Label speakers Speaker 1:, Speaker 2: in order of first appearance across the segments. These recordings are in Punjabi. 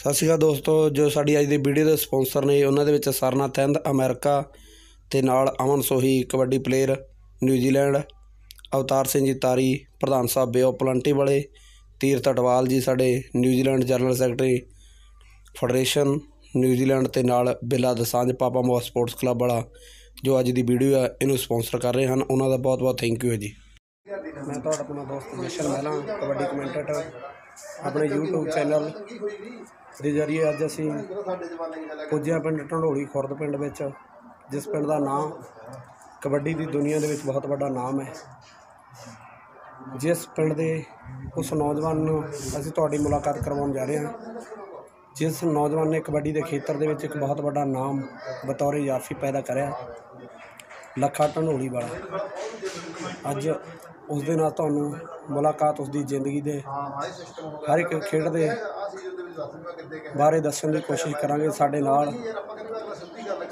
Speaker 1: ਸਤਿ ਸ਼੍ਰੀ ਅਕਾਲ ਦੋਸਤੋ, ਜੋ ਸਾਡੀ ਅੱਜ ਦੀ ਵੀਡੀਓ ਦੇ ਸਪਾਂਸਰ ਨੇ, ਉਹਨਾਂ ਦੇ ਵਿੱਚ ਸਰਨਾ ਤਹਿੰਦ ਅਮਰੀਕਾ ਤੇ ਨਾਲ Aman Sohi, kabaddi player New Zealand Avtar Singh ji Tari, ਪ੍ਰਧਾਨ ਸਾਹਿਬ ਬੇਓ ਪਲੰਟੀ ਵਾਲੇ, ਤੀਰਥ ਅਟਵਾਲ ਜੀ ਸਾਡੇ New Zealand general secretary federation New Zealand ਤੇ ਨਾਲ ਬਿੱਲਾ ਦਸਾਂਝ ਪਾਪਾ ਮੋਹ ਸਪੋਰਟਸ ਕਲੱਬ ਵਾਲਾ ਜੋ ਅੱਜ ਦੀ ਵੀਡੀਓ ਆ, ਇਹਨੂੰ ਸਪਾਂਸਰ ਕਰ ਰਹੇ ਹਨ। ਉਹਨਾਂ ਦਾ ਬਹੁਤ ਬਹੁਤ ਥੈਂਕ ਯੂ ਹੈ ਜੀ। ਮੈਂ ਤੁਹਾਡਾ ਆਪਣਾ ਦੋਸਤ ਜਸ਼ਨ ਮਹਿਲਾ, ਕਬੱਡੀ ਕਮੈਂਟੇਟਰ ਆਪਣੇ YouTube ਚੈਨਲ ਦੇ ਜ਼ਰੀਏ ਅੱਜ ਅਸੀਂ ਪੁੱਜਿਆ ਪਿੰਡ ਢੰਡੋਲੀ ਖੁਰਦ ਪਿੰਡ ਵਿੱਚ, ਜਿਸ ਪਿੰਡ ਦਾ ਨਾਮ ਕਬੱਡੀ ਦੀ ਦੁਨੀਆ ਦੇ ਵਿੱਚ ਬਹੁਤ ਵੱਡਾ ਨਾਮ ਹੈ। ਜਿਸ ਪਿੰਡ ਦੇ ਉਸ ਨੌਜਵਾਨ ਨੂੰ ਅਸੀਂ ਤੁਹਾਡੀ ਮੁਲਾਕਾਤ ਕਰਵਾਉਣ ਜਾ ਰਹੇ ਹਾਂ। ਜਿਸ ਨੌਜਵਾਨ ਨੇ ਕਬੱਡੀ ਦੇ ਖੇਤਰ ਦੇ ਵਿੱਚ ਇੱਕ ਬਹੁਤ ਵੱਡਾ ਨਾਮ ਬਤੌਰ ਜਾਫੀ ਪੈਦਾ ਕਰਿਆ, ਲੱਖਾ ਢੰਡੋਲੀ ਵਾਲਾ। ਅੱਜ ਉਸ ਦੇ ਨਾਲ ਤੁਹਾਨੂੰ ਮੁਲਾਕਾਤ, ਉਸ ਦੀ ਜ਼ਿੰਦਗੀ ਦੇ ਹਰ ਇੱਕ ਖੇਡ ਦੇ ਬਾਰੇ ਦੱਸਣ ਦੀ ਕੋਸ਼ਿਸ਼ ਕਰਾਂਗੇ। ਸਾਡੇ ਨਾਲ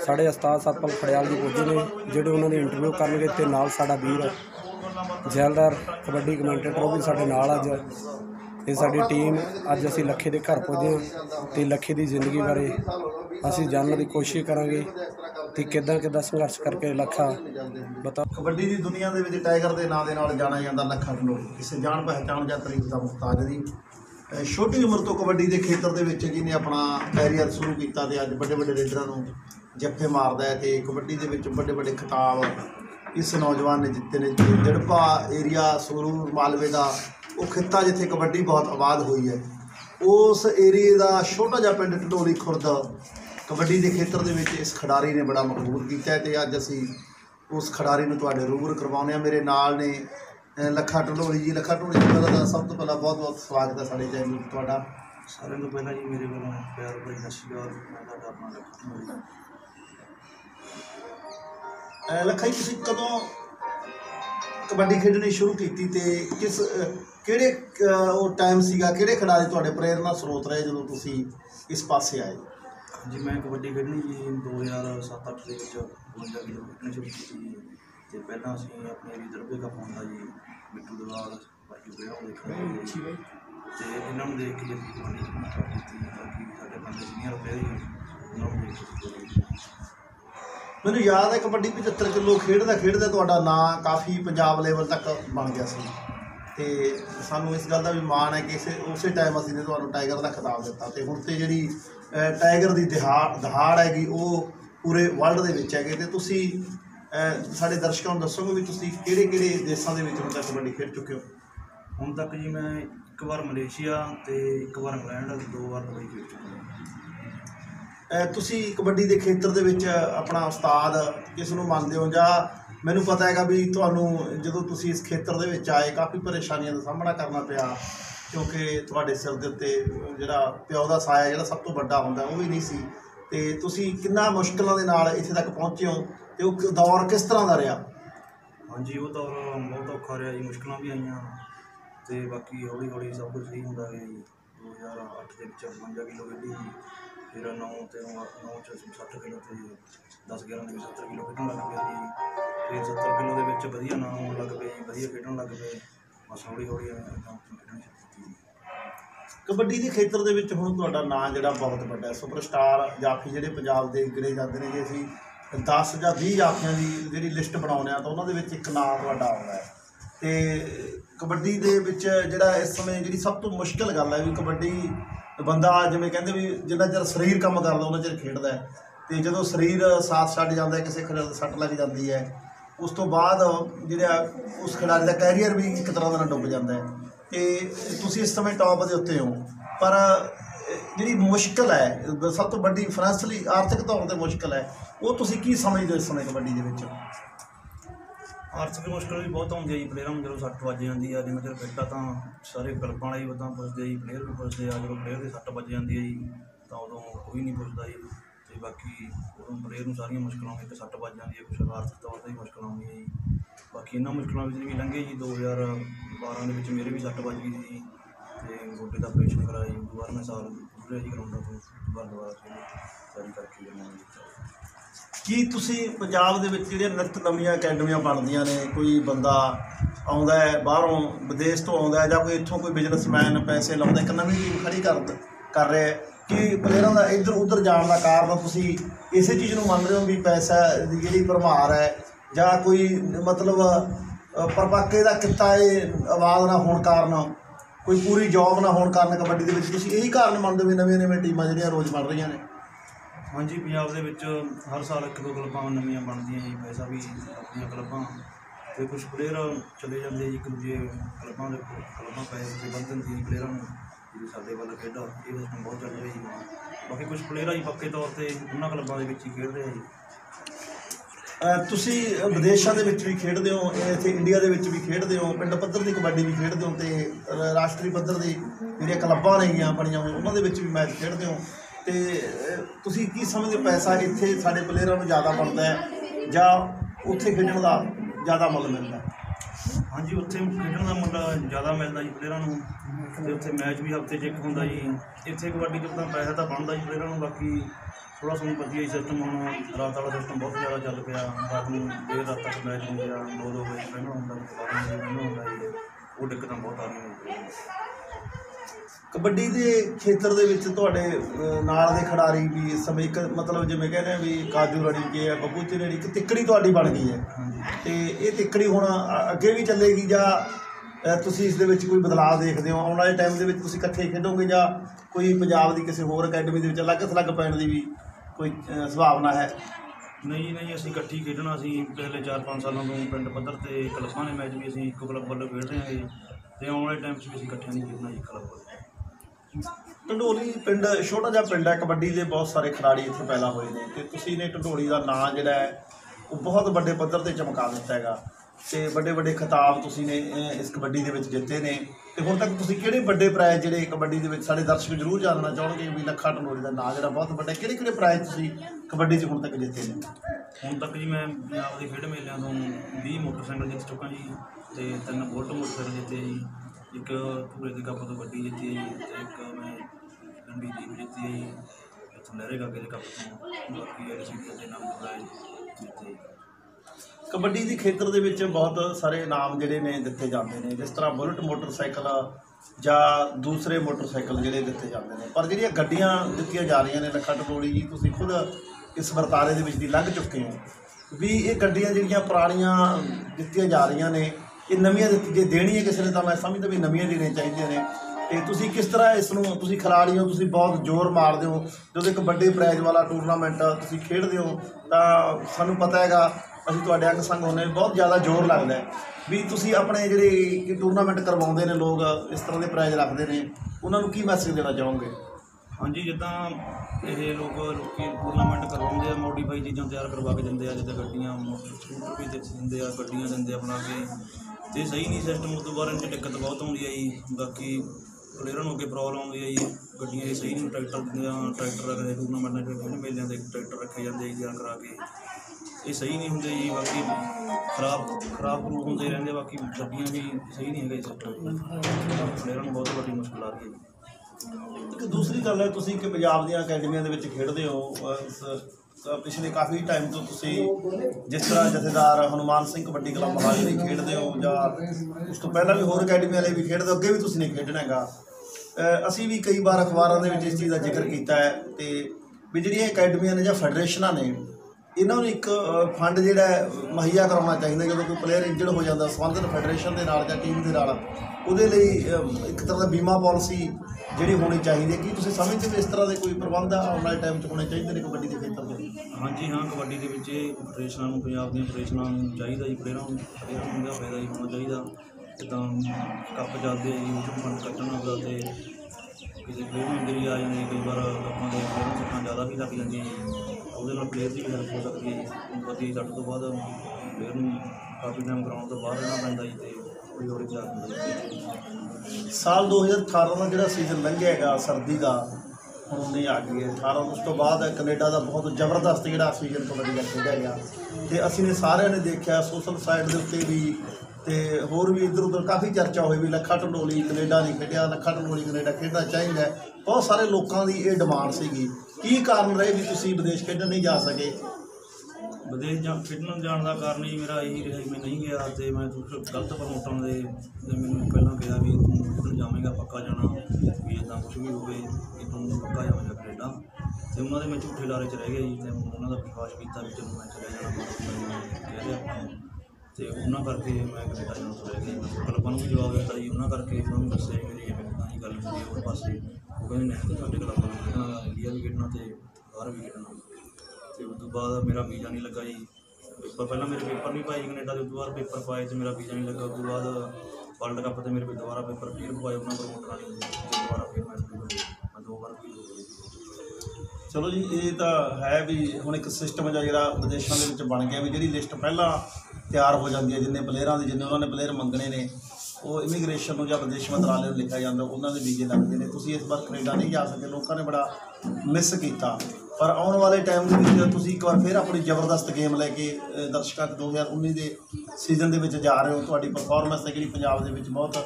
Speaker 1: ਸਾਡੇ ਉਸਤਾਦ ਸਤਪਾਲ ਖੜਿਆਲ ਜੀ ਪੁੱਜੇ ਨੇ, ਜਿਹੜੇ ਉਹਨਾਂ ਦੀ ਇੰਟਰਵਿਊ ਕਰਨਗੇ ਤੇ ਨਾਲ ਸਾਡਾ ਵੀਰ ਜੈਲਦਾਰ ਕਬੱਡੀ ਕਮੈਂਟੇਟਰ ਉਹ ਵੀ ਸਾਡੇ ਨਾਲ ਅੱਜ ਇਹ ਸਾਡੀ ਟੀਮ ਅੱਜ ਅਸੀਂ ਲੱਖੇ ਦੇ ਘਰ ਪਹੁੰਚੇ ਹਾਂ ਤੇ ਲੱਖੇ ਦੀ ਜ਼ਿੰਦਗੀ ਬਾਰੇ ਅਸੀਂ ਜਾਣਨ ਦੀ ਕੋਸ਼ਿਸ਼ ਕਰਾਂਗੇ ਤੇ ਕਿੱਦਾਂ ਕਿੱਦਾਂ ਸੰਘਰਸ਼ ਕਰਕੇ ਲੱਖਾ ਬਤਾ
Speaker 2: ਕਬੱਡੀ ਦੀ ਦੁਨੀਆ ਦੇ ਵਿੱਚ ਟਾਈਗਰ ਦੇ ਨਾਂ ਦੇ ਨਾਲ ਜਾਣਿਆ ਜਾਂਦਾ ਲੱਖਾ ਢਲੋਲੀ ਕਿਸੇ ਜਾਣ ਪਹਿਚਾਣ ਜਾਂ ਤਰੀਕ ਦਾ ਮੁਹਤਾਜ ਦੀ ਛੋਟੀ ਉਮਰ ਤੋਂ ਕਬੱਡੀ ਦੇ ਖੇਤਰ ਦੇ ਵਿੱਚ ਜਿਹਨੇ ਆਪਣਾ ਕੈਰੀਅਰ ਸ਼ੁਰੂ ਕੀਤਾ ਤੇ ਅੱਜ ਵੱਡੇ ਵੱਡੇ ਲੀਡਰਾਂ ਨੂੰ ਜੱਫੇ ਮਾਰਦਾ ਹੈ ਤੇ ਕਬੱਡੀ ਦੇ ਵਿੱਚ ਵੱਡੇ ਵੱਡੇ ਖਿਤਾਬ ਇਸ ਨੌਜਵਾਨ ਨੇ ਜਿੱਤੇ ਨੇ। ਜੜਪਾ ਏਰੀਆ ਸਰੂਰ ਮਾਲਵੇ ਦਾ ਉਹ ਖਿੱਤਾ ਜਿੱਥੇ ਕਬੱਡੀ ਬਹੁਤ ਆਬਾਦ ਹੋਈ ਹੈ। ਉਸ ਏਰੀਏ ਦਾ ਛੋਟਾ ਜਿਹਾ ਪਿੰਡ ਢਡੋਲੀ ਖੁਰਦ ਕਬੱਡੀ ਦੇ ਖੇਤਰ ਦੇ ਵਿੱਚ ਇਸ ਖਿਡਾਰੀ ਨੇ ਬੜਾ ਮਕਬੂਲ ਕੀਤਾ ਹੈ ਤੇ ਅੱਜ ਅਸੀਂ ਉਸ ਖਿਡਾਰੀ ਨੂੰ ਤੁਹਾਡੇ ਰੂਬਰੂ ਕਰਵਾਉਂਦੇ ਆ ਮੇਰੇ ਨਾਲ ਨੇ ਲੱਖਾ ਢਲੋਲੀ ਜੀ। ਲੱਖਾ ਢਲੋਲੀ ਜੀ ਦਾ ਸਭ ਤੋਂ ਪਹਿਲਾਂ ਬਹੁਤ ਬਹੁਤ ਸਵਾਗਤ ਹੈ ਸਾਡੇ ਚੈਨਲ ਤੇ ਤੁਹਾਡਾ।
Speaker 3: ਸਾਰਿਆਂ ਤੋਂ ਪਹਿਲਾਂ ਜੀ ਮੇਰੇ ਵੱਲੋਂ ਪਿਆਰ ਭਰੀ ਸਤਿ ਸ਼੍ਰੀ ਅਕਾਲ। ਮੈਂ ਤੁਹਾਡਾ ਆਪਣਾ ਲੱਖਾ
Speaker 2: ਅਹ ਲੱਖਾ ਜੀ ਤੁਸੀਂ ਕਦੋਂ ਕਬੱਡੀ ਖੇਡਣੀ ਸ਼ੁਰੂ ਕੀਤੀ ਤੇ ਕਿਸ, ਕਿਹੜੇ ਉਹ ਟਾਈਮ ਸੀਗਾ, ਕਿਹੜੇ ਖਿਡਾਰੀ ਤੁਹਾਡੇ ਪ੍ਰੇਰਨਾ ਸਰੋਤ ਰਹੇ ਜਦੋਂ ਤੁਸੀਂ ਇਸ ਪਾਸੇ ਆਏ?
Speaker 3: ਜੀ ਮੈਂ ਕਬੱਡੀ ਖੇਡਣੀ ਜੀ 2007-8 ਦੇ ਵਿੱਚ 52 ਕਿਲੋ ਖੇਡਣੀ ਸ਼ੁਰੂ ਕੀਤੀ ਜੀ। ਤੇ ਪਹਿਲਾਂ ਅਸੀਂ ਆਪਣੇ ਵੀ ਦਰਬੇ ਕੱਪ ਪਾਉਂਦਾ ਜੀ ਮਿੱਟੂ ਦਵਾਲ ਬਾਕੀ ਪਲੇਅਰਾਂ ਨੂੰ ਜੀ। ਤੇ ਇਹਨਾਂ ਨੂੰ ਦੇਖ ਕੇ ਅਸੀਂ ਕਬੱਡੀ ਕੀਤੀ, ਤਾਂ ਕਿ ਸਾਡੇ ਪਿੰਡ ਸੀਨੀਅਰ ਪਲੇਅਰ ਜੀ ਉਹਨਾਂ ਨੂੰ ਦੇਖ ਕੇ
Speaker 2: ਮੈਨੂੰ ਯਾਦ ਹੈ ਕਬੱਡੀ 75 ਕਿਲੋ ਖੇਡਦਾ ਖੇਡਦਾ ਤੁਹਾਡਾ ਨਾਂ ਕਾਫੀ ਪੰਜਾਬ ਲੈਵਲ ਤੱਕ ਬਣ ਗਿਆ ਸੀ। ਤੇ ਸਾਨੂੰ ਇਸ ਗੱਲ ਦਾ ਵੀ ਮਾਣ ਹੈ ਕਿ ਇਸੇ, ਉਸੇ ਟਾਈਮ ਅਸੀਂ ਨੇ ਤੁਹਾਨੂੰ ਟਾਈਗਰ ਦਾ ਖਿਤਾਬ ਦਿੱਤਾ। ਤੇ ਹੁਣ ਤੇ ਜਿਹੜੀ ਟਾਈਗਰ ਦੀ ਦਿਹਾੜ ਦਿਹਾੜ ਹੈਗੀ, ਉਹ ਪੂਰੇ ਵਰਲਡ ਦੇ ਵਿੱਚ ਹੈਗੇ। ਤੇ ਤੁਸੀਂ ਸਾਡੇ ਦਰਸ਼ਕਾਂ ਨੂੰ ਦੱਸੋਗੇ ਵੀ ਤੁਸੀਂ ਕਿਹੜੇ ਕਿਹੜੇ ਦੇਸ਼ਾਂ ਦੇ ਵਿੱਚ ਹੁਣ ਤੱਕ ਕਬੱਡੀ ਖੇਡ ਚੁੱਕੇ ਹੋ?
Speaker 3: ਹੁਣ ਤੱਕ ਜੀ ਮੈਂ ਇੱਕ ਵਾਰ ਮਲੇਸ਼ੀਆ ਤੇ ਇੱਕ ਵਾਰ ਇੰਗਲੈਂਡ, ਦੋ ਵਾਰ ਦੁਬਈ ਖੇਡ ਚੁੱਕਾ ਹਾਂ।
Speaker 2: ਤੁਸੀਂ ਕਬੱਡੀ ਦੇ ਖੇਤਰ ਦੇ ਵਿੱਚ ਆਪਣਾ ਉਸਤਾਦ ਕਿਸ ਨੂੰ ਮੰਨਦੇ ਹੋ? ਜਾਂ ਮੈਨੂੰ ਪਤਾ ਹੈਗਾ ਵੀ ਤੁਹਾਨੂੰ ਜਦੋਂ ਤੁਸੀਂ ਇਸ ਖੇਤਰ ਦੇ ਵਿੱਚ ਆਏ, ਕਾਫੀ ਪਰੇਸ਼ਾਨੀਆਂ ਦਾ ਸਾਹਮਣਾ ਕਰਨਾ ਪਿਆ, ਕਿਉਂਕਿ ਤੁਹਾਡੇ ਸਿਰ ਦੇ ਉੱਤੇ ਜਿਹੜਾ ਪਿਓ ਦਾ ਸਾਇਆ ਜਿਹੜਾ ਸਭ ਤੋਂ ਵੱਡਾ ਹੁੰਦਾ, ਉਹ ਵੀ ਨਹੀਂ ਸੀ। ਤੇ ਤੁਸੀਂ ਕਿੰਨਾ ਮੁਸ਼ਕਲਾਂ ਦੇ ਨਾਲ ਇੱਥੇ ਤੱਕ ਪਹੁੰਚੇ ਹੋ ਤੇ ਉਹ ਦੌਰ ਕਿਸ ਤਰ੍ਹਾਂ ਦਾ ਰਿਹਾ?
Speaker 3: ਹਾਂਜੀ, ਉਹ ਦੌਰ ਬਹੁਤ ਔਖਾ ਰਿਹਾ ਜੀ, ਮੁਸ਼ਕਲਾਂ ਵੀ ਆਈਆਂ। ਤੇ ਬਾਕੀ ਹੌਲੀ ਹੌਲੀ ਸਭ ਕੁਝ ਸਹੀ ਹੁੰਦਾ ਗਿਆ ਜੀ। 2008 ਦੇ ਵਿੱਚ 52 ਕਿਲੋ ਗੱਡੀ ਫਿਰ 9 ਤੇ 9 ਚ 60 ਕਿਲੋ ਤੇ 10 11 ਦੇ ਵਿੱਚ 70 ਕਿਲੋ ਖੇਡਣ ਲੱਗ ਪਿਆ ਜੀ। ਫਿਰ 70 ਕਿਲੋ ਦੇ ਵਿੱਚ ਵਧੀਆ ਨਾਮ ਆਉਣ ਲੱਗ ਪਏ ਜੀ, ਵਧੀਆ ਖੇਡਣ ਲੱਗ ਪਏ। ਬਸ ਹੌਲੀ ਹੌਲੀ ਐਵੇਂ ਸ਼ੁਰੂ ਕੀਤੀ
Speaker 2: ਕਬੱਡੀ ਦੇ ਖੇਤਰ ਦੇ ਵਿੱਚ ਹੁਣ ਤੁਹਾਡਾ ਨਾਂ ਜਿਹੜਾ ਬਹੁਤ ਵੱਡਾ ਹੈ ਸੁਪਰਸਟਾਰ ਜਾਫੀ ਜਿਹੜੇ ਪੰਜਾਬ ਦੇ ਗਿਣੇ ਜਾਂਦੇ ਨੇ, ਜੇ ਅਸੀਂ 10 ਜਾਂ 20 ਜਾਫੀਆਂ ਦੀ ਜਿਹੜੀ ਲਿਸਟ ਬਣਾਉਂਦੇ ਆ ਤਾਂ ਉਹਨਾਂ ਦੇ ਵਿੱਚ ਇੱਕ ਨਾਂ ਤੁਹਾਡਾ ਆਉਂਦਾ ਹੈ। ਤੇ ਕਬੱਡੀ ਦੇ ਵਿੱਚ ਜਿਹੜਾ ਇਸ ਸਮੇਂ ਜਿਹੜੀ ਸਭ ਤੋਂ ਮੁਸ਼ਕਲ ਗੱਲ ਹੈ ਵੀ ਕਬੱਡੀ ਬੰਦਾ ਜਿਵੇਂ ਕਹਿੰਦੇ ਵੀ ਜਿੰਨਾ ਚਿਰ ਸਰੀਰ ਕੰਮ ਕਰਦਾ ਉਹਨਾਂ ਚਿਰ ਖੇਡਦਾ ਹੈ। ਤੇ ਜਦੋਂ ਸਰੀਰ ਸਾਥ ਛੱਡ ਜਾਂਦਾ ਕਿਸੇ ਖਿਡਾਰੀ ਸੱਟ ਲੱਗ ਜਾਂਦੀ ਹੈ, ਉਸ ਤੋਂ ਬਾਅਦ ਜਿਹੜਾ ਉਸ ਖਿਡਾਰੀ ਦਾ ਕੈਰੀਅਰ ਵੀ ਇੱਕ ਤਰ੍ਹਾਂ ਦਾ ਨਾਲ ਡੁੱਬ ਜਾਂਦਾ ਹੈ। ਤੇ ਤੁਸੀਂ ਇਸ ਸਮੇਂ ਟੌਪ ਦੇ ਉੱਤੇ ਹੋ, ਪਰ ਜਿਹੜੀ ਮੁਸ਼ਕਲ ਹੈ, ਸਭ ਤੋਂ ਵੱਡੀ ਫਾਈਨੈਂਸ਼ਲੀ ਆਰਥਿਕ ਤੌਰ ਤੇ ਮੁਸ਼ਕਲ ਹੈ, ਉਹ ਤੁਸੀਂ ਕੀ ਸਮਝਦੇ ਹੋ ਇਸ ਸਮੇਂ ਕਬੱਡੀ ਦੇ ਵਿੱਚ?
Speaker 3: ਆਰਥਿਕ ਮੁਸ਼ਕਲ ਵੀ ਬਹੁਤ ਆਉਂਦੀ ਹੈ ਜੀ ਪਲੇਅਰਾਂ ਨੂੰ ਜਦੋਂ ਸੱਟ ਵੱਜ ਜਾਂਦੀ ਆ ਜਿੰਨਾ ਚਿਰ ਫਿੱਟ ਆ ਤਾਂ ਸਾਰੇ ਕਲਬਾਂ ਵਾਲੇ ਹੀ ਉਦਾਂ ਪੁੱਛਦੇ ਜੀ ਪਲੇਅਰ ਵੀ ਪੁੱਛਦੇ ਆ, ਜਦੋਂ ਪਲੇਅਰ ਦੇ ਸੱਟ ਵੱਜ ਜਾਂਦੀ ਹੈ ਜੀ, ਤਾਂ ਉਦੋਂ ਕੋਈ ਨਹੀਂ ਪੁੱਛਦਾ ਜੀ। ਤੇ ਬਾਕੀ ਉਦੋਂ ਪਲੇਅਰ ਨੂੰ ਸਾਰੀਆਂ ਮੁਸ਼ਕਲਾਂ ਆਉਂਦੀਆਂ ਇੱਕ ਸੱਟ ਵੱਜ ਜਾਂਦੀ ਹੈ ਕੁਛ ਆਰਥਿਕ ਤੌਰ ਤੇ ਵੀ ਮੁਸ਼ਕਲਾਂ ਆਉਂਦੀਆਂ ਜੀ। ਬਾਕੀ ਇਹਨਾਂ ਮੁਸ਼ਕਲਾਂ ਵਿੱਚ ਵੀ ਲੰਘੇ ਜੀ 2012 ਦੇ ਵਿੱਚ ਮੇਰੇ ਵੀ ਸੱਟ ਵੱਜ ਗਈ ਸੀ। ਜੀ ਤੇ ਗੋਡੇ ਦਾ ਆਪਰੇਸ਼ਨ ਕਰਾਇਆ ਜੀ ਦੁਬਾਰਾ ਮੈਂ ਸਾਲ ਪੂਰੇ ਜੀ ਕਰਾਉਂਦਾ ਤੋਂ ਦੁਬਾਰਾ ਦੁਬਾਰਾ ਸਾਰੀ ਕਰਕੇ ਜਮਾਉਂਦਾ ਜੀ।
Speaker 2: ਕੀ ਤੁਸੀਂ ਪੰਜਾਬ ਦੇ ਵਿੱਚ ਜਿਹੜੀਆਂ ਨਿਤ ਨਵੀਆਂ ਅਕੈਡਮੀਆਂ ਬਣਦੀਆਂ ਨੇ? ਕੋਈ ਬੰਦਾ ਆਉਂਦਾ ਹੈ ਬਾਹਰੋਂ ਵਿਦੇਸ਼ ਤੋਂ ਆਉਂਦਾ ਹੈ ਜਾਂ ਕੋਈ ਇੱਥੋਂ ਕੋਈ ਬਿਜ਼ਨਸਮੈਨ ਪੈਸੇ ਲਾਉਂਦਾ ਇੱਕ ਨਵੀਂ ਟੀਮ ਖੜੀ ਕਰ ਕਰ ਰਿਹਾ ਕਿ ਪਲੇਅਰਾਂ ਦਾ ਇੱਧਰ ਉੱਧਰ ਜਾਣ ਦਾ ਕਾਰਨ ਤੁਸੀਂ ਇਸੇ ਚੀਜ਼ ਨੂੰ ਮੰਨ ਰਹੇ ਹੋ ਵੀ ਪੈਸਾ ਦੀ ਜਿਹੜੀ ਭਰਮਾਰ ਹੈ ਜਾਂ ਕੋਈ ਮਤਲਬ ਅ, ਪਰਪੱਕੇ ਦਾ ਕਿੱਤਾ ਇਹ ਆਵਾਜ਼ ਨਾ ਹੋਣ ਕਾਰਨ ਕੋਈ ਪੂਰੀ ਜੌਬ ਨਾ ਹੋਣ ਕਾਰਨ ਕਬੱਡੀ ਦੇ ਵਿੱਚ? ਤੁਸੀਂ ਇਹੀ ਕਾਰਨ ਮੰਨਦੇ ਹੋ ਵੀ ਨਵੀਆਂ ਨਵੀਆਂ ਟੀਮਾਂ ਜਿਹੜੀਆਂ ਰੋਜ਼ ਬਣ ਰਹੀਆਂ ਨੇ?
Speaker 3: ਹਾਂਜੀ, ਪੰਜਾਬ ਦੇ ਵਿੱਚ ਹਰ ਸਾਲ ਇੱਕ ਦੋ ਕਲੱਬਾਂ ਨਵੀਆਂ ਬਣਦੀਆਂ ਜੀ, ਪੈਸਾ ਵੀ ਆਪਣੀਆਂ ਕਲੱਬਾਂ ਤੇ ਕੁਝ ਪਲੇਅਰ ਚਲੇ ਜਾਂਦੇ ਜੀ, ਇੱਕ ਦੂਜੇ ਕਲੱਬਾਂ ਦੇ ਕਲੱਬਾਂ ਪੈਸੇ ਤੇ ਬੰਦ ਦਿੰਦੀ ਪਲੇਅਰਾਂ ਨੂੰ ਜਿਹੜੇ ਸਾਡੇ ਵੱਲ ਖੇਡਾਂ, ਇਹ ਸਿਸਟਮ ਬਹੁਤ ਚੱਲ ਰਿਹਾ ਜੀ। ਬਾਕੀ ਕੁਝ ਪਲੇਅਰਾਂ ਜੀ, ਪੱਕੇ ਤੌਰ ਤੇ ਉਹਨਾਂ ਕਲੱਬਾਂ ਦੇ ਵਿੱਚ ਹੀ ਖੇਡਦੇ ਆ ਜੀ।
Speaker 2: ਤੁਸੀਂ ਵਿਦੇਸ਼ਾਂ ਦੇ ਵਿੱਚ ਵੀ ਖੇਡਦੇ ਹੋ, ਇੱਥੇ ਇੰਡੀਆ ਦੇ ਵਿੱਚ ਵੀ ਖੇਡਦੇ ਹੋ, ਪਿੰਡ ਪੱਧਰ ਦੀ ਕਬੱਡੀ ਵੀ ਖੇਡਦੇ ਹੋ ਤੇ ਰਾਸ਼ਟਰੀ ਪੱਧਰ ਦੀ ਜਿਹੜੀਆਂ ਕਲੱਬਾਂ ਨੇਗੀਆਂ ਬਣੀਆਂ ਹੋਈਆਂ ਉਹਨਾਂ ਦੇ ਵਿੱਚ ਵੀ ਮੈਚ ਖੇਡਦੇ ਹੋ। ਤੇ ਤੁਸੀਂ ਕੀ ਸਮਝਦੇ ਪੈਸਾ ਇੱਥੇ ਸਾਡੇ ਪਲੇਅਰਾਂ ਨੂੰ ਜ਼ਿਆਦਾ ਬਣਦਾ ਹੈ ਜਾਂ ਉੱਥੇ ਖੇਡਣ ਦਾ ਜ਼ਿਆਦਾ ਮੁੱਲ ਮਿਲਦਾ
Speaker 3: ਹਾਂਜੀ, ਉੱਥੇ ਖੇਡਣ ਦਾ ਮੁੱਲ ਜ਼ਿਆਦਾ ਮਿਲਦਾ ਜੀ ਪਲੇਅਰਾਂ ਨੂੰ ਤੇ ਉੱਥੇ ਮੈਚ ਵੀ ਹਫ਼ਤੇ 'ਚ ਇੱਕ ਹੁੰਦਾ ਜੀ। ਇੱਥੇ ਕਬੱਡੀ 'ਚ ਤਾਂ ਪੈਸਾ ਤਾਂ ਬਣਦਾ ਜੀ ਪਲੇਅਰਾਂ ਨੂੰ, ਬਾਕੀ ਥੋੜਾ ਸਾਨੂੰ ਵਧੀਆ ਹੀ ਸਿਸਟਮ ਹੁਣ ਰਾਤ ਵਾਲਾ ਸਿਸਟਮ ਬਹੁਤ ਜ਼ਿਆਦਾ ਚੱਲ ਪਿਆ। ਰਾਤ ਨੂੰ ਦੇਰ ਰਾਤ ਤੱਕ ਮੈਚ ਹੁੰਦੇ ਆ ਦੋ ਦੋ ਵਜੇ ਪਹਿਲਾਂ ਹੁੰਦਾ ਬਾਰਾਂ ਵਜੇ ਪਹਿਲਾਂ ਹੁੰਦਾ ਜੀ। ਉਹ ਦਿੱਕਤਾਂ ਬਹੁਤ ਆ ਰਹੀਆਂ
Speaker 2: ਕਬੱਡੀ ਦੇ ਖੇਤਰ ਦੇ ਵਿੱਚ ਤੁਹਾਡੇ ਨਾਲ ਦੇ ਖਿਡਾਰੀ ਵੀ ਸਮੇਂ ਇੱਕ ਮਤਲਬ ਜਿਵੇਂ ਕਹਿੰਦੇ ਆ ਵੀ ਕਾਜੂ ਰੜੀ ਕੇ ਹੈ ਬੱਬੂ ਚਿੜੀ ਇੱਕ ਤਿੱਕੜੀ ਤੁਹਾਡੀ ਬਣ ਗਈ ਹੈ। ਤੇ ਇਹ ਤਿੱਕੜੀ ਹੁਣ ਅੱਗੇ ਵੀ ਚੱਲੇਗੀ ਜਾਂ ਤੁਸੀਂ ਇਸ ਦੇ ਵਿੱਚ ਕੋਈ ਬਦਲਾਅ ਦੇਖਦੇ ਹੋ? ਆਉਣ ਵਾਲੇ ਟਾਈਮ ਦੇ ਵਿੱਚ ਤੁਸੀਂ ਇਕੱਠੇ ਖੇਡੋਗੇ ਜਾਂ ਕੋਈ ਪੰਜਾਬ ਦੀ ਕਿਸੇ ਹੋਰ ਅਕੈਡਮੀ ਦੇ ਵਿੱਚ ਅਲੱਗ ਥਲੱਗ ਪੈਣ ਦੀ ਵੀ ਕੋਈ ਸੰਭਾਵਨਾ ਹੈ?
Speaker 3: ਨਹੀਂ ਨਹੀਂ ਅਸੀਂ ਇਕੱਠੀ ਖੇਡਣਾ। ਸੀ ਪਿਛਲੇ 4-5 ਸਾਲਾਂ ਤੋਂ ਪਿੰਡ ਪੱਧਰ ਤੇ ਕਲੱਬਾਂ ਦੇ ਮੈਚ ਵੀ ਅਸੀਂ ਇੱਕੋ ਕਲੱਬ ਵੱਲੋਂ ਖੇਡ ਰਹੇ ਹਾਂ ਤੇ ਆਉਣ ਵਾਲੇ ਟਾਈਮ 'ਚ ਵੀ ਅਸੀਂ ਇਕੱਠਿਆਂ ਨਹੀਂ ਖੇਡਣਾ ਜੀ ਕਲੱਬ ਵੱਲੋਂ।
Speaker 2: ਢੰਡੋਲੀ ਪਿੰਡ ਛੋਟਾ ਜਿਹਾ ਪਿੰਡ ਹੈ ਕਬੱਡੀ ਦੇ ਬਹੁਤ ਸਾਰੇ ਖਿਡਾਰੀ ਇੱਥੇ ਪੈਦਾ ਹੋਏ ਨੇ ਤੇ ਤੁਸੀਂ ਨੇ ਢੰਡੋਲੀ ਦਾ ਨਾਂ ਜਿਹੜਾ ਹੈ ਉਹ ਬਹੁਤ ਵੱਡੇ ਪੱਧਰ ਤੇ ਚਮਕਾ ਦਿੱਤਾ ਹੈਗਾ ਤੇ ਵੱਡੇ ਵੱਡੇ ਖਿਤਾਬ ਤੁਸੀਂ ਨੇ ਅਹ, ਇਸ ਕਬੱਡੀ ਦੇ ਵਿੱਚ ਜਿੱਤੇ ਨੇ ਤੇ ਹੁਣ ਤੱਕ ਤੁਸੀਂ ਕਿਹੜੇ ਵੱਡੇ ਪ੍ਰਾਈਜ਼ ਜਿਹੜੇ ਕਬੱਡੀ ਦੇ ਵਿੱਚ ਸਾਡੇ ਦਰਸ਼ਕ ਜ਼ਰੂਰ ਜਾਣਨਾ ਚਾਹਣਗੇ ਵੀ ਲੱਖਾ ਢੰਡੋਲੀ ਦਾ ਨਾਂ ਜਿਹੜਾ ਬਹੁਤ ਵੱਡਾ ਕਿਹੜੇ ਕਿਹੜੇ ਪ੍ਰਾਈਜ਼ ਤੁਸੀਂ ਕਬੱਡੀ 'ਚ ਹੁਣ ਤੱਕ ਜਿੱਤੇ ਨੇ?
Speaker 3: ਹੁਣ ਤੱਕ ਜੀ ਮੈਂ ਪੰਜਾਬ ਦੇ ਖੇਡ ਮੇਲਿਆਂ ਤੋਂ 20 ਮੋਟਰਸਾਈਕਲ ਜਿੱਤ ਚੁੱਕਾ ਜੀ ਤੇ ਤਿੰਨ ਬੁਲਟ ਮੋਟਰਸਾਈਕਲ ਜਿੱਤੇ ਜੀ। ਇੱਕ ਪੂਰੇ ਦੇ ਕੱਪ ਤੋਂ ਵੱਡੀ ਜਿੱਤੀ ਹੈ ਜੀ ਤੇ ਇੱਕ ਮੈਂ ਲੰਬੀ ਜੀਪ ਜਿੱਤੀ ਹੈ ਜੀ। ਇੱਥੋਂ ਲਹਿਰੇ ਦੇ ਕੱਪ ਤੋਂ ਬਾਕੀ ਐਲ ਸੀ ਦੇ ਨਾਮ ਪ੍ਰਾਈਜ਼ ਜਿੱਤੇ
Speaker 2: ਕਬੱਡੀ ਦੇ ਖੇਤਰ ਦੇ ਵਿੱਚ ਬਹੁਤ ਸਾਰੇ ਇਨਾਮ ਜਿਹੜੇ ਨੇ ਦਿੱਤੇ ਜਾਂਦੇ ਨੇ, ਜਿਸ ਤਰ੍ਹਾਂ ਬੁਲਟ ਮੋਟਰਸਾਈਕਲ ਜਾਂ ਦੂਸਰੇ ਮੋਟਰਸਾਈਕਲ ਜਿਹੜੇ ਦਿੱਤੇ ਜਾਂਦੇ ਨੇ। ਪਰ ਜਿਹੜੀਆਂ ਗੱਡੀਆਂ ਦਿੱਤੀਆਂ ਜਾ ਰਹੀਆਂ ਨੇ ਲੱਖਾ ਟੋਲੀ ਜੀ, ਤੁਸੀਂ ਖੁਦ ਇਸ ਵਰਤਾਰੇ ਦੇ ਵਿੱਚ ਦੀ ਲੰਘ ਚੁੱਕੇ ਹੋ। ਵੀ ਇਹ ਗੱਡੀਆਂ ਜਿਹੜੀਆਂ ਪੁਰਾਣੀਆਂ ਦਿੱਤੀਆਂ ਜਾ ਰਹੀਆਂ ਨੇ ਇਹ ਨਵੀਆਂ ਦਿੱਤੀ ਜੇ ਦੇਣੀ ਹੈ ਕਿਸੇ ਨੇ, ਤਾਂ ਮੈਂ ਸਮਝਦਾ ਵੀ ਨਵੀਆਂ ਦੇਣੀਆਂ ਚਾਹੀਦੀਆਂ ਨੇ। ਤੇ ਤੁਸੀਂ ਕਿਸ ਤਰ੍ਹਾਂ ਇਸ ਨੂੰ, ਤੁਸੀਂ ਖਿਲਾੜੀ ਹੋ, ਤੁਸੀਂ ਬਹੁਤ ਜ਼ੋਰ ਮਾਰਦੇ ਹੋ, ਜਦੋਂ ਇੱਕ ਵੱਡੇ ਪ੍ਰਾਈਜ਼ ਵਾਲਾ ਟੂਰਨਾਮੈਂਟ ਤੁਸੀਂ ਖੇਡਦੇ ਹੋ, ਤਾਂ ਸਾਨੂੰ ਪਤਾ ਹੈਗਾ, ਅਸੀਂ ਤੁਹਾਡੇ ਅੰਗ ਸੰਗ ਹੁੰਦੇ ਬਹੁਤ ਜ਼ਿਆਦਾ ਜ਼ੋਰ ਲੱਗਦਾ ਵੀ ਤੁਸੀਂ ਆਪਣੇ ਜਿਹੜੇ ਕਿ ਟੂਰਨਾਮੈਂਟ ਕਰਵਾਉਂਦੇ ਨੇ ਲੋਕ, ਇਸ ਤਰ੍ਹਾਂ ਦੇ ਪ੍ਰਾਈਜ਼ ਰੱਖਦੇ ਨੇ, ਉਹਨਾਂ ਨੂੰ ਕੀ ਮੈਸੇਜ ਦੇਣਾ ਚਾਹੋਗੇ?
Speaker 3: ਹਾਂਜੀ, ਜਿੱਦਾਂ ਇਹ ਲੋਕ ਲੋਕੀ ਟੂਰਨਾਮੈਂਟ ਕਰਵਾਉਂਦੇ ਆ ਮੋਡੀਫਾਈ ਚੀਜ਼ਾਂ ਤਿਆਰ ਕਰਵਾ ਕੇ ਦਿੰਦੇ ਆ, ਜਿੱਦਾਂ ਗੱਡੀਆਂ ਸਕੂਟਰ ਵੀ ਦਿੰਦੇ ਆ, ਗੱਡੀਆਂ ਦਿੰਦੇ ਆ ਬਣਾ ਕੇ ਤੇ ਸਹੀ ਨਹੀਂ ਸਿਸਟਮ ਉਸ ਤੋਂ ਬਾਅਦ ਇਹਨਾਂ 'ਚ ਦਿੱਕਤ ਬਹੁਤ ਆਉਂਦੀ ਹੈ ਜੀ। ਬਾਕੀ ਪਲੇਅਰਾਂ ਨੂੰ ਅੱਗੇ ਪ੍ਰੋਬਲਮ ਆਉਂਦੀ ਹੈ ਜੀ। ਗੱਡੀਆਂ ਇਹ ਸਹੀ ਨਹੀਂ, ਟਰੈਕਟਰ ਦਿੰਦੇ ਆ ਟਰੈਕਟਰ ਰੱਖਦੇ ਟੂਰਨਾਮੈਂਟਾਂ 'ਚ ਖੇਡ ਮੇਲਿਆਂ ਦੇ ਟਰੈਕਟਰ ਰੱਖੇ ਜਾਂਦੇ ਜੀ ਤਿਆਰ ਕਰਾ ਕੇ। ਇਹ ਸਹੀ ਨਹੀਂ ਹੁੰਦੇ ਜੀ, ਬਾਕੀ ਖਰਾਬ ਖਰਾਬ ਖਰੂਬ ਹੁੰਦੇ ਰਹਿੰਦੇ ਬਾਕੀ ਗੱਡੀਆਂ ਵੀ ਸਹੀ ਨਹੀਂ ਹੈਗੇ ਸਿਸਟਮ ਪਲੇਅਰਾਂ ਨੂੰ ਬਹੁਤ ਵੱਡੀ ਮੁਸ਼ਕਲ ਆ ਰਹੀ ਹੈ ਜੀ।
Speaker 2: ਇੱਕ ਦੂਸਰੀ ਗੱਲ ਹੈ, ਤੁਸੀਂ ਕਿ ਪੰਜਾਬ ਦੀਆਂ ਅਕੈਡਮੀਆਂ ਦੇ ਵਿੱਚ ਖੇਡਦੇ ਹੋ, ਅਹ ਸ- ਪਿਛਲੇ ਕਾਫੀ ਟਾਈਮ ਤੋਂ ਤੁਸੀਂ ਜਿਸ ਤਰ੍ਹਾਂ ਜਥੇਦਾਰ ਹਨੂਮਾਨ ਸਿੰਘ ਕਬੱਡੀ ਕਲੱਬ ਮਹਾਲੀ ਲਈ ਖੇਡਦੇ ਹੋ ਜਾਂ ਉਸ ਤੋਂ ਪਹਿਲਾਂ ਵੀ ਹੋਰ ਅਕੈਡਮੀ ਵਾਲੇ ਵੀ ਖੇਡਦੇ ਹੋ, ਅੱਗੇ ਵੀ ਤੁਸੀਂ ਨੇ ਖੇਡਣਾ ਹੈਗਾ। ਅਸੀਂ ਵੀ ਕਈ ਵਾਰ ਅਖਬਾਰਾਂ ਦੇ ਵਿੱਚ ਇਸ ਚੀਜ਼ ਦਾ ਜ਼ਿਕਰ ਕੀਤਾ ਹੈ ਤੇ ਵੀ ਜਿਹੜੀਆਂ ਅਕੈਡਮੀਆਂ ਨੇ ਜਾਂ ਫੈਡਰੇਸ਼ਨਾਂ ਨੇ, ਇਹਨਾਂ ਨੂੰ ਇੱਕ ਫੰਡ ਜਿਹੜਾ ਹੈ, ਮੁਹੱਈਆ ਕਰਾਉਣਾ ਚਾਹੀਦਾ ਜਦੋਂ ਕੋਈ ਪਲੇਅਰ ਇੰਜਰਡ ਹੋ ਜਾਂਦਾ, ਸੰਬੰਧਿਤ ਫੈਡਰੇਸ਼ਨ ਦੇ ਨਾਲ ਜਾਂ ਟੀਮ ਦੇ ਨਾਲ, ਉਹਦੇ ਲਈ ਇੱਕ ਤਰ੍ਹਾਂ ਦਾ ਬੀਮਾ ਪਾਲਿਸੀ ਜਿਹੜੀ ਹੋਣੀ ਚਾਹੀਦੀ ਹੈ। ਕਿ ਤੁਸੀਂ ਸਮਝਦੇ ਹੋ ਵੀ ਇਸ ਤਰ੍ਹਾਂ ਦੇ ਕੋਈ ਪ੍ਰਬੰਧ ਆਉਣ ਵਾਲੇ ਟਾਈਮ 'ਚ ਹੋਣੇ ਚਾਹੀਦੇ ਨੇ ਕਬੱਡੀ ਦੇ ਖੇਤਰ 'ਚ
Speaker 3: ਹਾਂਜੀ, ਹਾਂ, ਕਬੱਡੀ ਦੇ ਵਿੱਚ ਇਹ ਫੈਡਰੇਸ਼ਨਾਂ ਨੂੰ, ਪੰਜਾਬ ਦੀਆਂ ਫੈਡਰੇਸ਼ਨਾਂ ਨੂੰ ਚਾਹੀਦਾ ਜੀ ਪਲੇਅਰਾਂ ਨੂੰ ਪਲੇਅਰਾਂ ਨੂੰ ਦਾ ਫਾਇਦਾ ਹੀ ਹੋਣਾ ਚਾਹੀਦਾ। ਜਿੱਦਾਂ ਕੱਪ ਚੱਲਦੇ ਆ ਜੀ, ਉਹ 'ਚੋਂ ਫੰਡ ਕੱਢਣਾ ਹੁੰਦਾ ਤੇ ਕਿਸੇ ਪਲੇਅਰ ਨੂੰ ਇੰਜਰੀ ਆ ਜਾਂਦੀ ਕਈ ਵਾਰ ਕੱਪਾਂ ਦੇ ਪਲੇਅਰਾਂ ਨੂੰ ਸੱਟਾਂ ਜ਼ਿਆਦਾ ਵੀ ਲੱਗ ਜਾਂਦੀਆਂ ਜੀ। ਉਹਦੇ ਨਾਲ ਪਲੇਅਰ ਦੀ ਵੀ ਹੈਲਪ ਹੋ ਸਕਦੀ ਹੈ ਜੀ। ਵਧੀਆ ਸੱਟ ਤੋਂ ਬਾਅਦ ਪਲੇਅਰ ਨੂੰ ਕਾਫੀ ਟਾਈਮ ਗਰਾਊਂਡ ਤੋਂ ਬਾਹਰ ਰਹਿਣਾ ਪੈਂਦਾ ਜੀ ਤੇ ਹੌਲੀ ਹੋਰ ਤਿਆਰ ਹੁੰਦਾ ਜੀ
Speaker 2: ਸਾਲ 2018 ਦਾ ਜਿਹੜਾ ਸੀਜ਼ਨ ਲੰਘਿਆ ਹੈਗਾ ਸਰਦੀ ਦਾ ਹੁਣ ਨਹੀਂ ਆ ਗਈ ਹੈ। 18 ਉਸ ਤੋਂ ਬਾਅਦ ਕੈਨੇਡਾ ਦਾ ਬਹੁਤ ਜ਼ਬਰਦਸਤ ਜਿਹੜਾ ਸੀਜ਼ਨ ਕਬੱਡੀ ਦਾ ਖੇਡਿਆ ਗਿਆ। ਤੇ ਅਸੀਂ ਨੇ ਸਾਰਿਆਂ ਨੇ ਦੇਖਿਆ ਸੋਸ਼ਲ ਸਾਈਟ ਦੇ ਉੱਤੇ ਵੀ ਤੇ ਹੋਰ ਵੀ ਇੱਧਰ ਉੱਧਰ ਕਾਫੀ ਚਰਚਾ ਹੋਈ ਵੀ ਲੱਖਾ ਢੰਡੋਲੀ ਕੈਨੇਡਾ ਨਹੀਂ ਖੇਡਿਆ, ਲੱਖਾ ਢੰਡੋਲੀ ਕੈਨੇਡਾ ਖੇਡਣਾ ਚਾਹੀਦਾ ਬਹੁਤ ਸਾਰੇ ਲੋਕਾਂ ਦੀ ਇਹ ਡਿਮਾਂਡ ਸੀਗੀ। ਕੀ ਕਾਰਨ ਰਹੇ ਵੀ ਤੁਸੀਂ ਵਿਦੇਸ਼ ਖੇਡਣ ਨਹੀਂ ਜਾ ਸਕੇ?
Speaker 3: ਵਿਦੇਸ਼ ਜਾ ਖੇਡਣ ਜਾਣ ਦਾ ਕਾਰਨ ਹੀ ਮੇਰਾ ਇਹੀ ਰਿਹਾ ਮੈਂ ਨਹੀਂ ਗਿਆ ਤੇ ਮੈਂ ਗਲਤ ਪ੍ਰਮੋਟਰਾਂ ਦੇ ਮੈਨੂੰ ਪਹਿਲਾਂ ਕਿਹਾ ਵੀ ਤੂੰ ਖੇਡਣ ਜਾਵੇਂਗਾ, ਪੱਕਾ ਜਾਣਾ, ਵੀ ਇਦਾਂ ਕੁਝ ਵੀ ਹੋਵੇ ਕਿ ਤੂੰ ਪੱਕਾ ਜਾਵੇਂਗਾ ਤੇ ਉਹਨਾਂ ਦੇ ਮੈਂ ਝੂਠੇ ਲਾਰੇ 'ਚ ਰਹਿ ਗਿਆ ਜੀ, ਤੇ ਉਹਨਾਂ ਦਾ ਵਿਸ਼ਵਾਸ ਕੀਤਾ ਵੀ ਚਲੋ ਮੈਂ ਚਲੇ ਜਾਣਾ ਬਾਹਰ ਕਹਿੰਦੇ ਆਪਾਂ ਨੂੰ। ਤੇ ਉਹਨਾਂ ਕਰਕੇ ਮੈਂ ਕੈਨੇਡਾ ਜਾਣ ਤੋਂ ਰਹਿ ਗਿਆ ਜੀ। ਕਲਪਾਂ ਨੂੰ ਵੀ ਜਵਾਬ ਦਿੱਤਾ ਜੀ, ਉਹਨਾਂ ਕਰਕੇ ਉਹਨਾਂ ਨੂੰ ਦੱਸਿਆ ਜੀ, ਮੇਰੀ ਐਵੇਂ ਤਾਂ ਹੀ ਗੱਲ ਹੁੰਦੀ ਹੈ, ਉਹ ਪਾਸੇ। ਉਹ ਕਹਿੰਦੇ ਨਹੀਂ ਸਾਡੇ ਕੋਲ ਨੂੰ ਖੇਡਣਾ ਇੰਡੀਆ ਵੀ ਖੇਡਣਾ ਤੇ ਬਾਹਰ ਵੀ ਖੇਡਣਾ। ਤੇ ਉਸ ਤੋਂ ਬਾਅਦ ਮੇਰਾ ਵੀਜ਼ਾ ਨਹੀਂ ਲੱਗਾ ਜੀ। ਪੇਪਰ ਪਹਿਲਾਂ ਮੇਰੇ ਪੇਪਰ ਨਹੀਂ ਪਾਏ ਜੀ ਕੈਨੇਡਾ ਦੇ, ਉਸ ਤੋਂ ਬਾਅਦ ਪੇਪਰ ਪਾਏ ਤੇ ਮੇਰਾ ਵੀਜ਼ਾ ਨਹੀਂ ਲੱਗਾ। ਉਸ ਤੋਂ ਬਾਅਦ ਵਰਲਡ ਕੱਪ ਤੇ ਮੇਰੇ ਕੋਲ ਦੁਬਾਰਾ ਪੇਪਰ ਕਲੀਅਰ ਪਵਾਏ ਉਹਨਾਂ ਪ੍ਰਮੋਟਰਾਂ ਨੇ ਦੁਬਾਰਾ ਫਿਰ ਮੈਂ ਮੈਂ ਦੋ ਵਾਰ ਵੀ
Speaker 2: ਚਲੋ ਜੀ, ਇਹ ਤਾਂ ਹੈ ਵੀ ਹੁਣ ਇੱਕ ਸਿਸਟਮ ਜਿਹਾ ਜਿਹੜਾ ਵਿਦੇਸ਼ਾਂ ਦੇ ਵਿੱਚ ਬਣ ਗਿਆ ਵੀ ਜਿਹੜੀ ਲਿਸਟ ਪਹਿਲਾਂ ਤਿਆਰ ਹੋ ਜਾਂਦੀ ਹੈ, ਜਿੰਨੇ ਪਲੇਅਰਾਂ ਦੀ ਜਿੰਨੇ ਉਹਨਾਂ ਨੇ ਪਲੇਅਰ ਮੰਗਣੇ ਨੇ, ਉਹ ਇਮੀਗ੍ਰੇਸ਼ਨ ਨੂੰ ਜਾਂ ਵਿਦੇਸ਼ ਮੰਤਰਾਲੇ ਨੂੰ ਲਿਖਿਆ ਜਾਂਦਾ, ਉਹਨਾਂ ਦੇ ਵੀਜ਼ੇ ਲੱਗਦੇ ਨੇ। ਤੁਸੀਂ ਇਸ ਵਾਰ ਕੈਨੇਡਾ ਨਹੀਂ ਜਾ ਸਕੇ, ਲੋਕਾਂ ਨੇ ਬੜਾ ਮਿਸ ਕੀਤਾ। ਪਰ ਆਉਣ ਵਾਲੇ ਟਾਈਮ ਦੇ ਵਿੱਚ ਤੁਸੀਂ ਇੱਕ ਵਾਰ ਫਿਰ ਆਪਣੀ ਜ਼ਬਰਦਸਤ ਗੇਮ ਲੈ ਕੇ ਦਰਸ਼ਕਾਂ ਦੇ 2019 ਦੇ ਸੀਜ਼ਨ ਦੇ ਵਿੱਚ ਜਾ ਰਹੇ ਹੋ। ਤੁਹਾਡੀ ਪਰਫਾਰਮੈਂਸ ਹੈ ਜਿਹੜੀ ਪੰਜਾਬ ਦੇ ਵਿੱਚ ਬਹੁਤ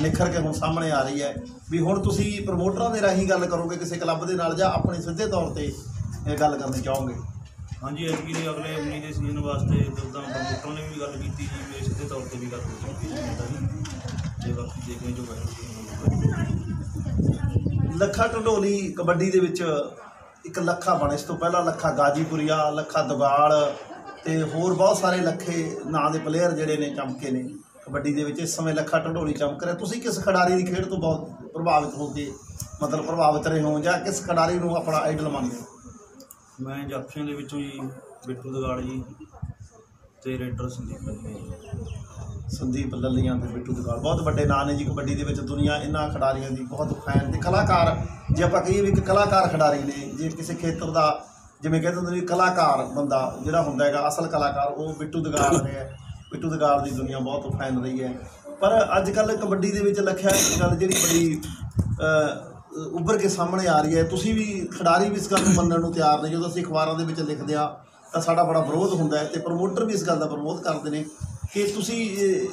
Speaker 2: ਨਿਖਰ ਕੇ ਹੁਣ ਸਾਹਮਣੇ ਆ ਰਹੀ ਹੈ। ਵੀ ਹੁਣ ਤੁਸੀਂ ਪ੍ਰਮੋਟਰਾਂ ਦੇ ਰਾਹੀਂ ਗੱਲ ਕਰੋਗੇ ਕਿਸੇ ਕਲੱਬ ਦੇ ਨਾਲ ਜਾਂ ਆਪਣੇ ਸਿੱਧੇ ਤੌਰ ਤੇ ਇਹ ਗੱਲ ਕਰਨੀ ਚਾਹੋਗੇ?
Speaker 3: ਹਾਂਜੀ ਐਤਕੀ ਦੇ ਅਗਲੇ 19 ਦੇ ਸੀਜ਼ਨ ਵਾਸਤੇ ਜਿੱਦਾਂ ਪ੍ਰਮੋਟਰਾਂ ਨੇ ਵੀ ਗੱਲ ਕੀਤੀ ਜੀ ਮੇਰੇ ਸਿੱਧੇ ਤੌਰ ਤੇ ਵੀ ਗੱਲ ਕੀਤੀ ਜੀ। ਤੇ ਬਾਕੀ ਦੇਖਦੇ ਜੋ ਬਣੂਗੀ
Speaker 2: ਲੱਖਾ ਢੰਡੋਲੀ ਕਬੱਡੀ ਦੇ ਵਿੱਚ ਇੱਕ ਲੱਖਾ ਬਣ, ਇਸ ਤੋਂ ਪਹਿਲਾਂ ਲੱਖਾ ਗਾਜੀਪੁਰੀਆ, ਲੱਖਾ ਦਗਾਲ ਤੇ ਹੋਰ ਬਹੁਤ ਸਾਰੇ ਲੱਖੇ ਨਾਂ ਦੇ ਪਲੇਅਰ ਜਿਹੜੇ ਨੇ ਚਮਕੇ ਨੇ ਕਬੱਡੀ ਦੇ ਵਿੱਚ। ਇਸ ਸਮੇਂ ਲੱਖਾ ਢੰਡੋਲੀ ਚਮਕ ਰਿਹਾ। ਤੁਸੀਂ ਕਿਸ ਖਿਡਾਰੀ ਦੀ ਖੇਡ ਤੋਂ ਬਹੁਤ ਪ੍ਰਭਾਵਿਤ ਹੋ ਕੇ, ਮਤਲਬ ਪ੍ਰਭਾਵਿਤ ਰਹੇ ਹੋ ਜਾਂ ਕਿਸ ਖਿਡਾਰੀ ਨੂੰ ਆਪਣਾ ਆਈਡਲ ਮੰਨਦੇ ਹੋ?
Speaker 3: ਮੈਂ ਜਾਫੀਆਂ ਦੇ ਵਿੱਚੋਂ ਜੀ ਬਿੱਟੂ ਦਗਾੜ ਜੀ ਤੇ ਰੇਡਰ ਸੰਦੀਪ ਜੀ
Speaker 2: ਸੰਦੀਪ ਲੱਲੀਆਂ ਤੇ ਬਿੱਟੂ ਦਗਾਲ ਬਹੁਤ ਵੱਡੇ ਨਾਂ ਨੇ ਜੀ ਕਬੱਡੀ ਦੇ ਵਿੱਚ ਦੁਨੀਆ ਇਹਨਾਂ ਖਿਡਾਰੀਆਂ ਦੀ ਬਹੁਤ ਫੈਨ ਤੇ ਕਲਾਕਾਰ। ਜੇ ਆਪਾਂ ਕਹੀਏ ਵੀ ਇੱਕ ਕਲਾਕਾਰ ਖਿਡਾਰੀ ਨੇ, ਜੇ ਕਿਸੇ ਖੇਤਰ ਦਾ ਜਿਵੇਂ ਕਹਿੰਦੇ ਹੁੰਦੇ ਨੇ ਵੀ ਕਲਾਕਾਰ ਬੰਦਾ ਜਿਹੜਾ ਹੁੰਦਾ ਹੈਗਾ, ਅਸਲ ਕਲਾਕਾਰ, ਉਹ ਬਿੱਟੂ ਦਗਾਲ ਹੈ। ਬਿੱਟੂ ਦਗਾਲ ਦੀ ਦੁਨੀਆ ਬਹੁਤ ਫੈਨ ਰਹੀ ਹੈ। ਪਰ ਅੱਜ ਕੱਲ ਕਬੱਡੀ ਦੇ ਵਿੱਚ ਲਖਿਆ ਗੱਲ ਜਿਹੜੀ ਬੜੀ ਉੱਭਰ ਕੇ ਸਾਹਮਣੇ ਆ ਰਹੀ ਹੈ। ਤੁਸੀਂ ਵੀ ਖਿਡਾਰੀ ਵੀ ਇਸ ਗੱਲ ਨੂੰ ਮੰਨਣ ਨੂੰ ਤਿਆਰ ਨਹੀਂ ਜਦੋਂ ਅਸੀਂ ਅਖਬਾਰਾਂ ਦੇ ਵਿੱਚ ਲਿਖਦੇ ਆ ਤਾਂ ਸਾਡਾ ਬੜਾ ਵਿਰੋਧ ਹੁੰਦਾ ਹੈ ਤੇ ਪ੍ਰਮੋਟਰ ਵੀ ਇਸ ਗੱਲ ਦਾ ਵਿਰੋਧ ਕਰਦੇ ਨੇ ਕਿ ਤੁਸੀਂ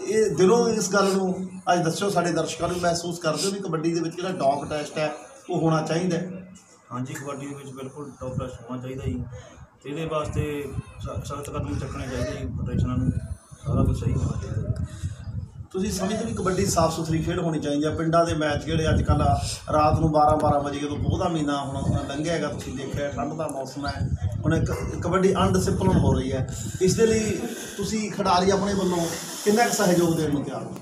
Speaker 2: ਇਹ ਦਿਲੋਂ ਇਸ ਗੱਲ ਨੂੰ ਅੱਜ ਦੱਸਿਓ ਸਾਡੇ ਦਰਸ਼ਕਾਂ ਨੂੰ ਮਹਿਸੂਸ ਕਰਦੇ ਹੋ ਵੀ ਕਬੱਡੀ ਦੇ ਵਿੱਚ ਜਿਹੜਾ ਡੌਗ ਟੈਸਟ ਹੈ ਉਹ ਹੋਣਾ ਚਾਹੀਦਾ ਹੈ।
Speaker 3: ਹਾਂਜੀ ਕਬੱਡੀ ਦੇ ਵਿੱਚ ਬਿਲਕੁਲ ਟੌਪ ਟੈਸਟ ਹੋਣਾ ਚਾਹੀਦਾ ਜੀ। ਤੇ ਇਹਦੇ ਵਾਸਤੇ ਸਖਤ ਕਦਮ ਚੱਕਣੇ ਚਾਹੀਦੇ ਜੀ ਫੈਡਰੇਸ਼ਨਾਂ ਨੂੰ। ਸਾਰਾ ਕੁਝ ਸਹੀ ਹੋਣਾ ਚਾਹੀਦਾ।
Speaker 2: ਤੁਸੀਂ ਸਮਝਦੇ ਵੀ ਕਬੱਡੀ ਸਾਫ਼ ਸੁਥਰੀ ਖੇਡ ਹੋਣੀ ਚਾਹੀਦੀ ਹੈ। ਪਿੰਡਾਂ ਦੇ ਮੈਚ ਜਿਹੜੇ ਅੱਜ ਕੱਲ੍ਹ ਰਾਤ ਨੂੰ 12 12 ਵਜੇ ਪੋਹ ਦਾ ਮਹੀਨਾ ਹੁਣ ਲੰਘਿਆ ਹੈਗਾ ਤੁਸੀਂ ਦੇਖਿਆ ਠੰਡ ਦਾ ਮੌਸਮ ਹੈ। ਹੁਣ ਇੱਕ ਕਬੱਡੀ ਅਨਡਿਸਪਲਿਨ ਹੋ ਰਹੀ ਹੈ। ਇਸ ਦੇ ਲਈ ਤੁਸੀਂ ਖਿਡਾਰੀ ਆਪਣੇ ਵੱਲੋਂ ਕਿੰਨਾ ਕੁ ਸਹਿਯੋਗ ਦੇਣ ਨੂੰ ਤਿਆਰ ਹੋ?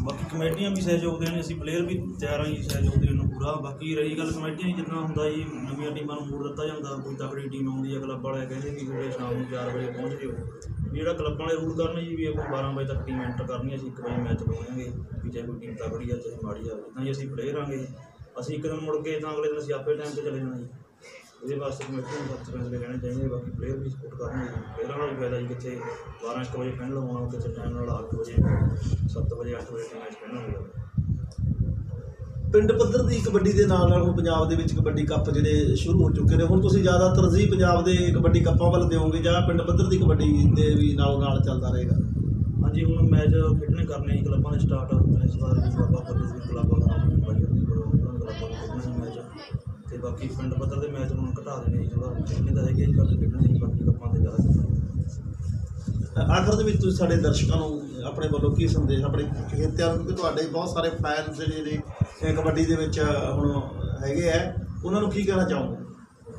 Speaker 3: ਬਾਕੀ ਕਮੇਟੀਆਂ ਵੀ ਸਹਿਯੋਗ ਦੇਣ, ਅਸੀਂ ਪਲੇਅਰ ਵੀ ਤਿਆਰ ਹਾਂ ਜੀ, ਸਹਿਯੋਗ ਦੇਣ ਨੂੰ ਪੂਰਾ। ਬਾਕੀ ਰਹੀ ਗੱਲ ਕਮੇਟੀਆਂ ਦੀ, ਜਿੱਦਾਂ ਹੁੰਦਾ ਜੀ, ਨਵੀਆਂ ਟੀਮਾਂ ਨੂੰ ਮੂਡ ਦਿੱਤਾ ਜਾਂਦਾ। ਕੋਈ ਤਕੜੀ ਟੀਮ ਆਉਂਦੀ ਹੈ, ਕਲੱਬ ਵਾਲੇ ਕਹਿੰਦੇ ਵੀ ਜਿਹੜੇ ਸ਼ਾਮ ਨੂੰ 4 ਵਜੇ ਪਹੁੰਚ ਜਿਓ। ਵੀ ਜਿਹੜਾ ਕਲੱਬਾਂ ਵਾਲੇ ਰੂਲ ਕਰਨ ਜੀ, ਵੀ ਆਪਾਂ 12 ਵਜੇ ਤੱਕ ਟੀਮ ਐਂਟਰ ਕਰਨੀ ਅਸੀਂ 1 ਵਜੇ ਮੈਚ ਲਾਵਾਂਗੇ ਵੀ ਚਾਹੇ ਕੋਈ ਟੀਮ ਤਕੜੀ ਆ, ਚਾਹੇ ਮਾੜੀ ਆ ਤਾਂ ਜੀ ਅਸੀਂ ਪਲੇਅਰ ਆਂਗੇ। ਅਸੀਂ ਇੱਕ ਦਿਨ ਮੁੜ ਕੇ ਤਾਂ ਅਗਲੇ ਦਿਨ ਅਸੀਂ ਆਪੇ ਟਾਈਮ ਤੇ ਚਲੇ ਜਾਣਾ ਜੀ। ਇਹਦੇ ਵਾਸਤੇ ਕਮੇਟੀ ਨੂੰ ਸਖਤ ਫੈਸਲੇ ਲੈਣੇ ਚਾਹੀਦੇ ਬਾਕੀ ਪਲੇਅਰ ਵੀ ਸਪੋਰਟ ਕਰਨਗੇ। ਪਲੇਅਰਾਂ ਨਾਲ ਵੀ ਫਾਇਦਾ ਜੀ ਕਿੱਥੇ? 12 1 ਵਜੇ ਹੋਣਾ ਕਿੱਥੇ ਟਾਈਮ ਨਾਲ 8 ਵਜੇ 7 ਵਜੇ 8 ਵਜੇ ਮੈਚ ਫਾਈਨਲ ਹੋਣਾ
Speaker 2: ਪਿੰਡ ਪੱਧਰ ਦੀ ਕਬੱਡੀ ਦੇ ਨਾਲ ਨਾਲ ਹੁਣ ਪੰਜਾਬ ਦੇ ਵਿੱਚ ਕਬੱਡੀ ਕੱਪ ਜਿਹੜੇ ਸ਼ੁਰੂ ਹੋ ਚੁੱਕੇ ਨੇ ਹੁਣ ਤੁਸੀਂ ਜ਼ਿਆਦਾ ਤਰਜੀਹ ਪੰਜਾਬ ਦੇ ਕਬੱਡੀ ਕੱਪਾਂ ਵੱਲ ਦਿਓਗੇ ਜਾਂ ਪਿੰਡ ਪੱਧਰ ਦੀ ਕਬੱਡੀ ਦੇ ਵੀ ਨਾਲ ਨਾਲ ਚੱਲਦਾ ਰਹੇਗਾ?
Speaker 3: ਹਾਂਜੀ ਹੁਣ ਮੈਚ ਖੇਡਣੇ ਕਰਨੇ ਕਲੱਬਾਂ ਦੇ ਸਟਾਰਟ ਇਸ ਵਾਰ ਵੀ ਬਾਬਾ ਫਤਿਹ ਸਿੰਘ ਕਲੱਬਾਂ ਦਾ ਬਾਕੀ ਪਿੰਡ ਪੱਧਰ ਦੇ ਮੈਚ ਹੁਣ ਘਟਾ ਦੇਣੇ ਜੀ ਥੋੜਾ ਖੇਡਣੇ ਤਾਂ ਹੈਗੇ ਜੀ ਘੱਟ ਖੇਡਣੇ ਜੀ ਬਾਕੀ ਕੱਪਾਂ ਤੇ ਜ਼ਿਆਦਾ
Speaker 2: ਆਖਰ ਦੇ ਵਿੱਚ ਤੁਸੀਂ ਸਾਡੇ ਦਰਸ਼ਕਾਂ ਨੂੰ ਆਪਣੇ ਵੱਲੋਂ ਕੀ ਸੰਦੇਸ਼ ਆਪਣੇ ਖੇਤਿਆਂ ਨੂੰ ਕਿਉਂਕਿ ਤੁਹਾਡੇ ਬਹੁਤ ਸਾਰੇ ਫੈਨਸ ਜਿਹੜੇ ਕਬੱਡੀ ਦੇ ਵਿੱਚ ਹੁਣ ਹੈਗੇ ਆ। ਉਹਨਾਂ ਨੂੰ ਕੀ ਕਹਿਣਾ ਚਾਹੋਗੇ?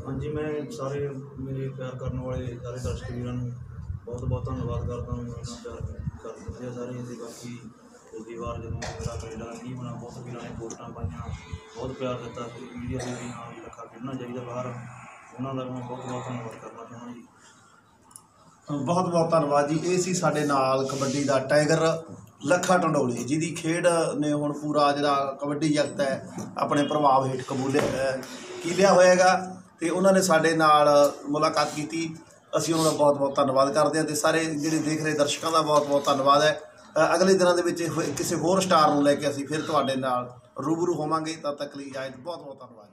Speaker 3: ਹਾਂਜੀ ਮੈਂ ਸਾਰੇ ਮੇਰੇ ਪਿਆਰ ਕਰਨ ਵਾਲੇ ਸਾਰੇ ਦਰਸ਼ਕ ਵੀਰਾਂ ਨੂੰ ਬਹੁਤ ਬਹੁਤ ਧੰਨਵਾਦ ਕਰਦਾ ਹਾਂ ਮੇਰਾ ਪਿਆਰ ਕਰ ਦਿੱਤੇ ਆ ਸਾਰੇ ਤੇ ਬਾਕੀ ਪਿਛਲੀ ਵਾਰ ਜਦੋਂ ਮੇਰਾ ਕੈਨੇਡਾ ਦਾ ਨਹੀਂ ਬਣਾ ਬਹੁਤ ਵੀਰਾਂ ਨੇ ਪੋਸਟਾਂ ਪਾਈਆਂ ਬਹੁਤ ਪਿਆਰ ਦਿੱਤਾ ਮੀਡੀਆ ਦੇ ਵੀ ਹਾਂ ਵੀ ਲੱਖਾ ਖੇਡਣਾ ਚਾਹੀਦਾ ਬਾਹਰ। ਉਹਨਾਂ ਦਾ ਮੈਂ ਬਹੁਤ ਬਹੁਤ ਧੰਨਵਾਦ ਕਰਨਾ ਚਾਹੁੰਦਾ ਜੀ।
Speaker 2: ਬਹੁਤ ਬਹੁਤ ਧੰਨਵਾਦ ਜੀ। ਇਹ ਸੀ ਸਾਡੇ ਨਾਲ ਕਬੱਡੀ ਦਾ ਟਾਈਗਰ ਲੱਖਾ ਟੰਡੋਲੀ ਜਿਹਦੀ ਖੇਡ ਨੇ ਹੁਣ ਪੂਰਾ ਜਿਹੜਾ ਕਬੱਡੀ ਜਗਤ ਹੈ ਆਪਣੇ ਪ੍ਰਭਾਵ ਹੇਠ ਕਬੂਲਿਆ ਅਹ, ਕੀਲਿਆ ਹੋਏਗਾ ਤੇ ਉਹਨਾਂ ਨੇ ਸਾਡੇ ਨਾਲ ਮੁਲਾਕਾਤ ਕੀਤੀ। ਅਸੀਂ ਉਹਨਾਂ ਦਾ ਬਹੁਤ ਬਹੁਤ ਧੰਨਵਾਦ ਕਰਦੇ ਹਾਂ ਤੇ ਸਾਰੇ ਜਿਹੜੇ ਦੇਖ ਰਹੇ ਦਰਸ਼ਕਾਂ ਦਾ ਬਹੁਤ ਬਹੁਤ ਧੰਨਵਾਦ ਹੈ। ਅਗਲੇ ਦਿਨਾਂ ਦੇ ਵਿੱਚ ਹੋਏ- ਕਿਸੇ ਹੋਰ ਸਟਾਰ ਨੂੰ ਲੈ ਕੇ ਅਸੀਂ ਫਿਰ ਤੁਹਾਡੇ ਨਾਲ ਰੂਬਰੂ ਹੋਵਾਂਗੇ। ਤਦ ਤੱਕ ਲਈ ਇਜਾਜ਼ਤ ਬਹੁਤ ਬਹੁਤ ਧੰਨਵਾਦ